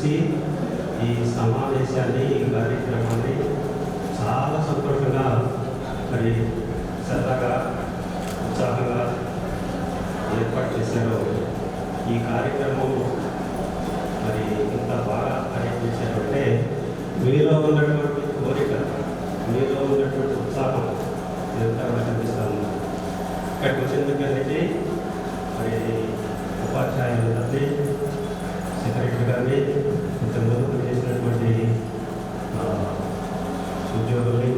కలిసి ఈ సమావేశాన్ని ఈ కార్యక్రమాన్ని చాలా సంతోషంగా మరి సరదాగా ఉత్సాహంగా ఏర్పాటు చేశారు. ఈ కార్యక్రమం మరి ఇంత బాగా పర్యటించారంటే మీలో ఉన్నటువంటి కోరిక మీలో ఉన్నటువంటి ఉత్సాహం ఇదంతా కూడా కనిపిస్తాము ఇక్కడికి వచ్చిన మరి ఉపాధ్యాయులు కానీ సెక్రటరీ కానీ ఇంతకుముందు పనిచేసినటువంటి ఉద్యోగుల్ని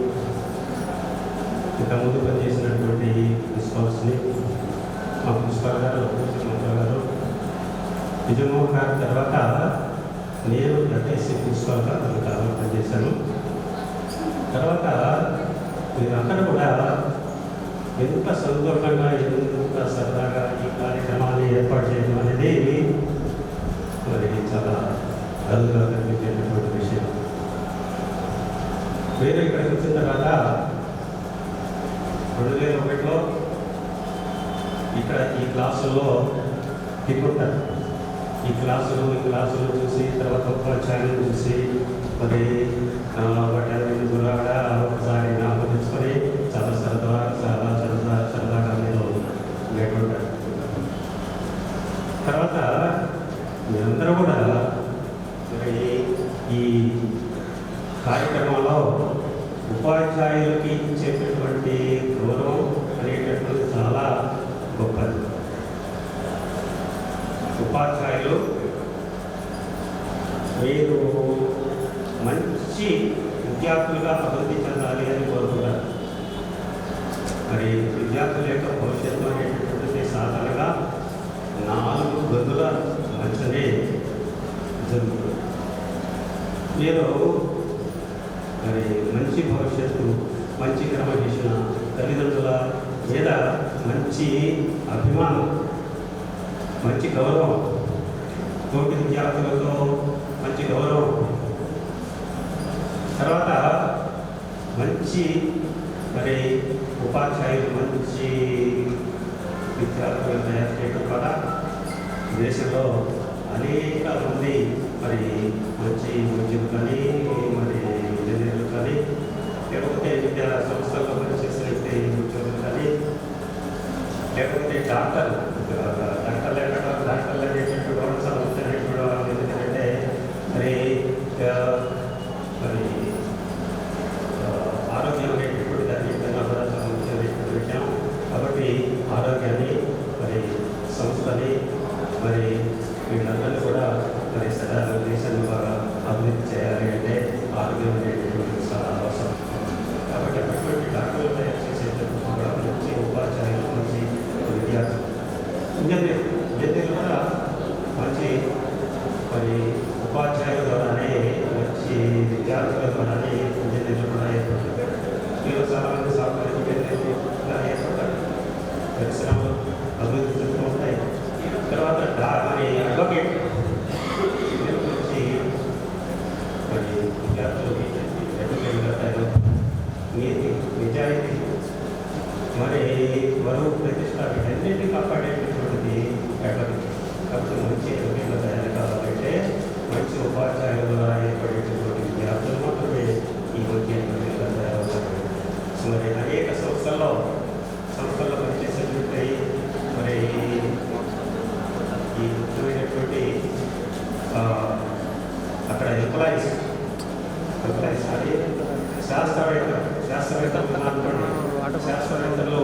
ఇంతకుముందు పనిచేసినటువంటి ప్రిన్సిపాల్స్ని మా ప్రిన్సిపాల్ గారు మంత్రి గారు నిజమోహన్ గారి తర్వాత నేను ఎఫ్ఎస్సి ప్రిన్సిపాల్గా కొంతకాలం పనిచేశాను. తర్వాత మీరందరూ కూడా ఎంత సంతోషంగా ఎంత సరదాగా ఈ కార్యక్రమాన్ని ఏర్పాటు చేయడం అనేది మరి చాలా అరుదుగా కనిపించేటటువంటి విషయం మీరు ఇక్కడికి వచ్చిన తర్వాత రెండు వేల ఒకటిలో ఇక్కడ ఈ క్లాసులో తిప్పుంటారు. ఈ క్లాసులు ఈ క్లాసులు చూసి తర్వాత ఉపాధ్యాయులు చూసి మరి వాటి కూడా ఒకసారి జ్ఞాపకించుకొని చాలా సరదా చాలా సరదా సరదాగా మీరు లేకుండా తర్వాత మీరందరూ కూడా ఈ కార్యక్రమం ఉపాధ్యాయులకి ఇచ్చేటటువంటి గౌరవం అనేటటువంటి చాలా గొప్పది. ఉపాధ్యాయులు మీరు మంచి విద్యార్థులుగా అభివృద్ధి చెందాలి అని కోరుకున్నారు మరి విద్యార్థుల యొక్క భవిష్యత్తు అనేటటువంటిది సాధారణంగా నాలుగు గదుల మధ్యనే జరుగుతుంది. మీరు మరి మంచి భవిష్యత్తు మంచి క్రమశిక్షణ తల్లిదండ్రుల మీద మంచి అభిమానం మంచి గౌరవం తోటి విద్యార్థులతో మంచి గౌరవం. తర్వాత మంచి మరి ఉపాధ్యాయులు మంచి విద్యార్థులు తయారు చేయడం ద్వారా దేశంలో అనేక మంది మరి మంచి ఉద్యోగులు లేకపోతే డాక్టర్ డాక్టర్ లేకుండా డాక్టర్లు అనేటువంటి గవర్నమెంట్ సమస్యనేటువంటి వాళ్ళు ఎందుకంటే మరి మరి ఆరోగ్యం అనేటటువంటి దాన్ని కన్నా కూడా చాలా విషయం. కాబట్టి ఆరోగ్యాన్ని మరి సంస్థని మరి వీళ్ళందరినీ కూడా మరి సదా విద్యార్థుల ద్వారానే ఇంజనీర్లు కూడా ఏర్పడతారు మీరు చాలా మంది సాఫ్ట్వేర్ ఇంజనీర్లు ఇలా ఏర్పడతారు పరిశ్రమలు అభివృద్ధి చెందుతూ ఉంటాయి తర్వాత డా మరి అడ్వకేట్ దీని గురించి మరి విద్యార్థులకి అడ్వకేట్గా తయారవుతారు నీతి నిజాయితీ మరి బరువు ప్రతిష్ట వీటన్నిటిని కాపాడేటటువంటిది అడ్వకేట్ కాబట్టి మంచి ఎంప్లాయీస్ శాస్త్రవేత్త శాస్త్రవేత్తలు శాస్త్రవేత్తలు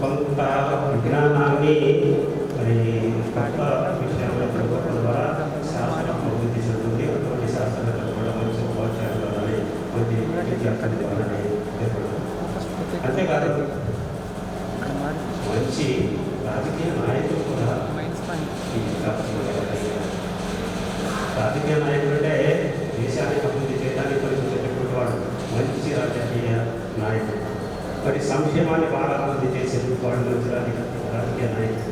కొంత విజ్ఞానాన్ని మరి కొత్త విషయంలో కనుగొనడం ద్వారా శాస్త్రం అభివృద్ధి చెందుతుంది అటువంటి శాస్త్రవేత్తలు కూడా మంచి ఉపాధ్యాయుల ద్వారానే మంచి అంతేకాదు మంచి రాజకీయ నాయకులు కూడా రాజకీయ నాయకులు అంటే దేశానికి అభివృద్ధి చేయడానికి పనిచేసేటటువంటి వాడు మంచి రాజకీయ నాయకుడు. మరి సంక్షేమాన్ని బాగా అభివృద్ధి చేసేందుకు వాళ్ళు మంచి రాజకీయ నాయకుడు.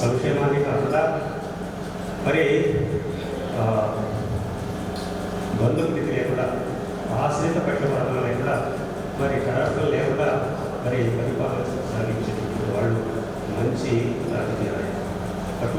సంక్షేమాన్ని కాకుండా మరి ఆ, మీద లేకుండా ఆశ్రిత పెట్టబడడం లేకుండా మరి కరాటలు లేకుండా మరి పరిపాలన సాగించేటువంటి వాళ్ళు మంచి